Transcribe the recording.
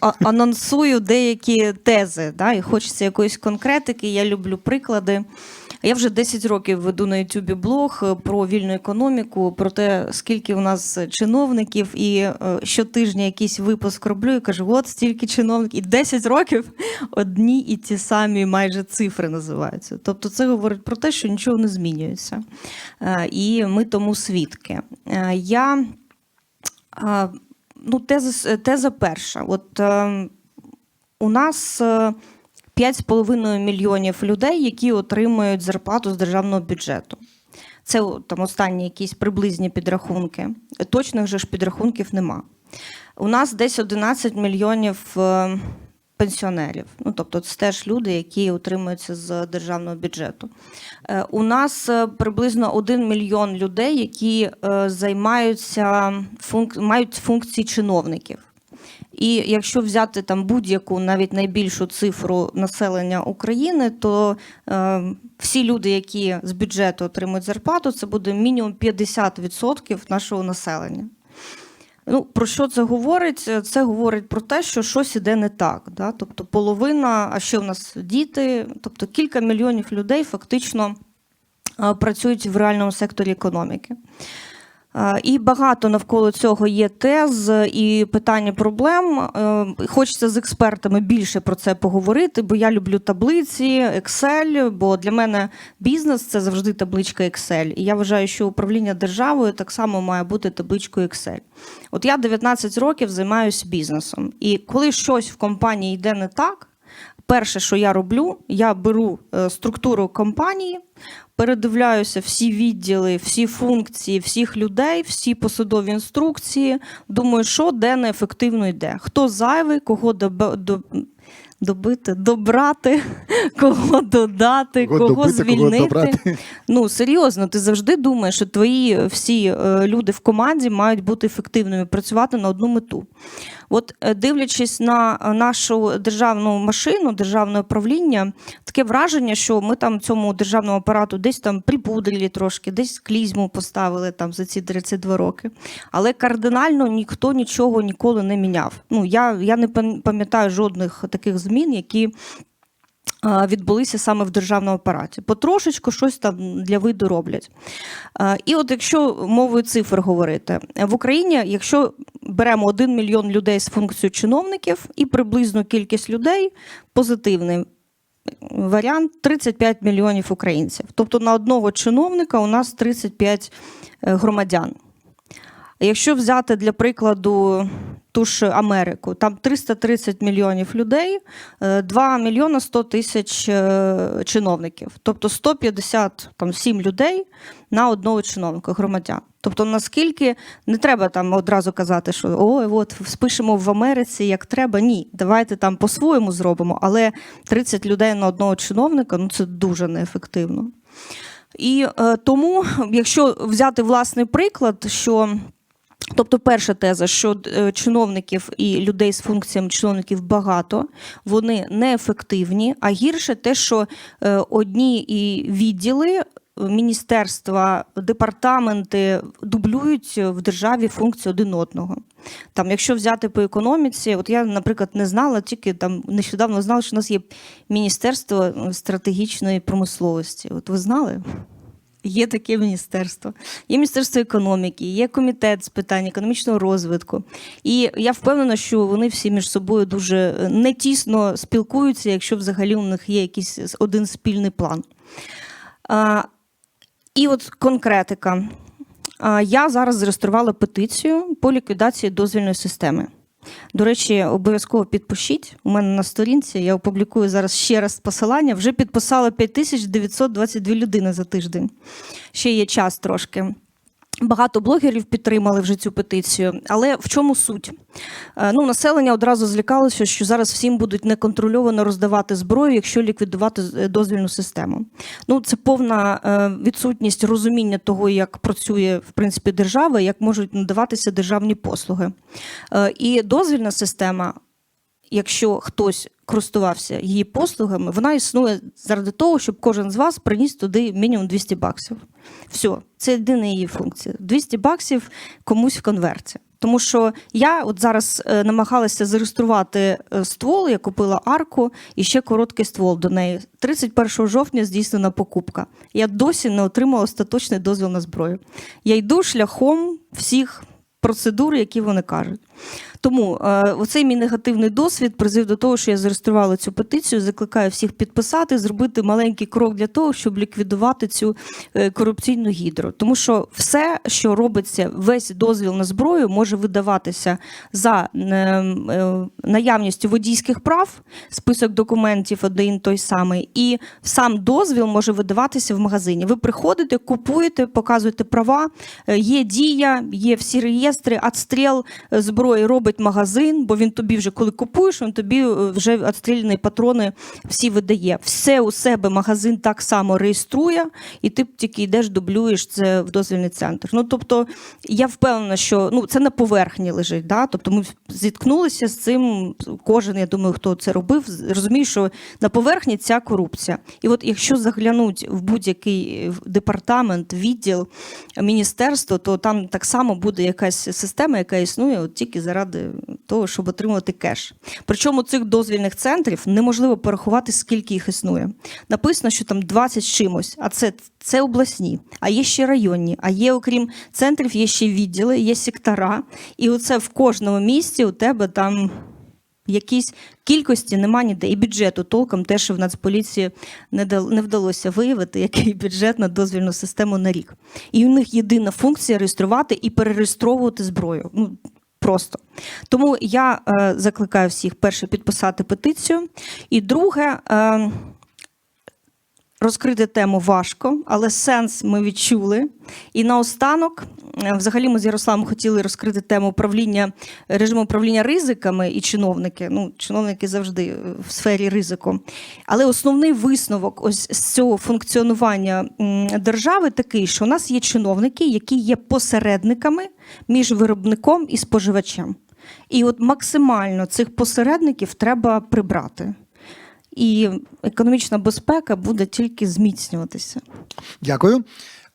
а- анонсую деякі тези, да, і хочеться якоїсь конкретики. Я люблю приклади. Я вже 10 років веду на Ютубі блог е, про вільну економіку, про те, скільки у нас чиновників, і е, щотижня якийсь випуск роблю і кажу, от стільки чиновників. І 10 років одні і ті самі майже цифри називаються. Тобто це говорить про те, що нічого не змінюється. Е, І ми тому свідки. Я ну, теза, теза перша. От е, у нас е, 5,5 мільйонів людей, які отримують зарплату з державного бюджету. Це там останні якісь приблизні підрахунки. Точних же ж підрахунків нема. У нас десь 11 мільйонів е, пенсіонерів. Ну, тобто, це теж люди, які утримуються з державного бюджету. Е, У нас е, приблизно 1 мільйон людей, які е, займаються мають функції чиновників. І якщо взяти там будь-яку навіть найбільшу цифру населення України, то е, всі люди, які з бюджету отримують зарплату, це буде мінімум 50% нашого населення. Ну, про що це говорить? Це говорить про те, що щось іде не так. Да? Тобто половина, а ще в нас діти, тобто кілька мільйонів людей фактично працюють в реальному секторі економіки. І багато навколо цього є тез і питання проблем. Е, Хочеться з експертами більше про це поговорити, бо я люблю таблиці, Excel, бо для мене бізнес це завжди табличка Excel. І я вважаю, що управління державою так само має бути табличкою Excel. От я 19 років займаюся бізнесом, і коли щось в компанії йде не так. Перше, що я роблю, я беру е, структуру компанії, передивляюся всі відділи, всі функції, всіх людей, всі посадові інструкції. Думаю, що де неефективно йде. Хто зайвий, кого до- добити, добрати, кого додати, кого, Кого добити, звільнити. добрати. Ну серйозно, ти завжди думаєш, що твої всі е, люди в команді мають бути ефективними, працювати на одну мету. От е, дивлячись на е, нашу державну машину, державне управління, таке враження, що ми там цьому державному апарату десь там прибуделі трошки, десь клізму поставили там за ці 32 роки. Але кардинально ніхто нічого ніколи не міняв. Ну я, я не пам'ятаю жодних таких змін, які відбулися саме в державному апараті. Потрошечку щось там для виду роблять. І от якщо мовою цифр говорити, в Україні, якщо беремо 1 мільйон людей з функцією чиновників і приблизну кількість людей, позитивний варіант 35 мільйонів українців. Тобто на одного чиновника у нас 35 е, громадян. Якщо взяти для прикладу ту ж Америку, там 330 мільйонів людей, е, 2 мільйона 100 тисяч е, чиновників, тобто 157 людей на одного чиновника, громадян. Тобто, наскільки не треба там одразу казати, що ой, от спишемо в Америці як треба. Ні, давайте там по-своєму зробимо, але 30 людей на одного чиновника ну це дуже неефективно. І е, тому, якщо взяти власний приклад, що Тобто, перша теза, що е, чиновників і людей з функціями чиновників багато, вони неефективні. А гірше те, що е, одні і відділи, міністерства, департаменти дублюють в державі функції один одного. Там, якщо взяти по економіці, от я, наприклад, не знала, тільки там нещодавно знала, що у нас є Міністерство е, стратегічної промисловості. От ви знали? Є таке міністерство, є міністерство економіки, є комітет з питань економічного розвитку. І я впевнена, що вони всі між собою дуже е, не тісно спілкуються, якщо взагалі у них є якийсь один спільний план. І от конкретика. Я зараз зареєструвала петицію по ліквідації дозвільної системи. До речі, обов'язково підпишіть. У мене на сторінці я опублікую зараз ще раз посилання. Вже підписало 5922 людини за тиждень. Ще є час трошки. Багато блогерів підтримали вже цю петицію. Але в чому суть? Е, Ну, населення одразу злякалося, що зараз всім будуть неконтрольовано роздавати зброю, якщо ліквідувати е, дозвільну систему. Ну, це повна е, відсутність розуміння того, як працює в принципі держава, як можуть надаватися державні послуги. І дозвільна система якщо хтось користувався її послугами, вона існує заради того, щоб кожен з вас приніс туди мінімум 200 баксів. Все, це єдина її функція. 200 баксів комусь в конверті. Тому що я от зараз е, намагалася зареєструвати е, ствол, я купила арку і ще короткий ствол до неї. 31 жовтня здійснена покупка. Я досі не отримала остаточний дозвіл на зброю. Я йду шляхом всіх процедур, які вони кажуть. Тому е, оцей мій негативний досвід призвів до того, що я зареєструвала цю петицію, закликаю всіх підписати, зробити маленький крок для того, щоб ліквідувати цю е, корупційну гідру. Тому що все, що робиться, весь дозвіл на зброю може видаватися за е, наявністю водійських прав, список документів один той самий, і сам дозвіл може видаватися в магазині. Ви приходите, купуєте, показуєте права, є дія, є всі реєстри, отстріл е, зброї робить магазин, бо він тобі вже коли купуєш, він тобі е, вже відстріляні патрони всі видає. Все у себе магазин так само реєструє, і ти тільки йдеш, дублюєш це в дозвільний центр. Ну тобто я впевнена, що ну це на поверхні лежить. Да? Тобто ми зіткнулися з цим. Кожен, я думаю, хто це робив, розуміє, що на поверхні ця корупція. І от якщо заглянуть в будь-який е, департамент, відділ, міністерство, то там так само буде якась система, яка існує от тільки заради того, щоб отримувати кеш. Причому цих дозвільних центрів неможливо порахувати, скільки їх існує. Написано, що там 20 чимось, а це, це обласні, а є ще районні, а є, окрім центрів, є ще відділи, є сектора. І оце в кожному місці у тебе там. Якісь кількості нема ніде, і бюджету толком теж в Нацполіції не, не вдалося виявити, який бюджет на дозвільну систему на рік. І у них єдина функція реєструвати і перереєстровувати зброю. Ну просто тому я е, закликаю всіх перше підписати петицію, і друге. Розкрити тему важко, але сенс ми відчули. І наостанок, е, взагалі, ми з Ярославом хотіли розкрити тему управління режиму управління ризиками і чиновники. Ну, чиновники завжди е, в сфері ризику. Але основний висновок ось з цього функціонування держави такий, що у нас є чиновники, які є посередниками між виробником і споживачем. І от максимально цих посередників треба прибрати. І економічна безпека буде тільки зміцнюватися. Дякую.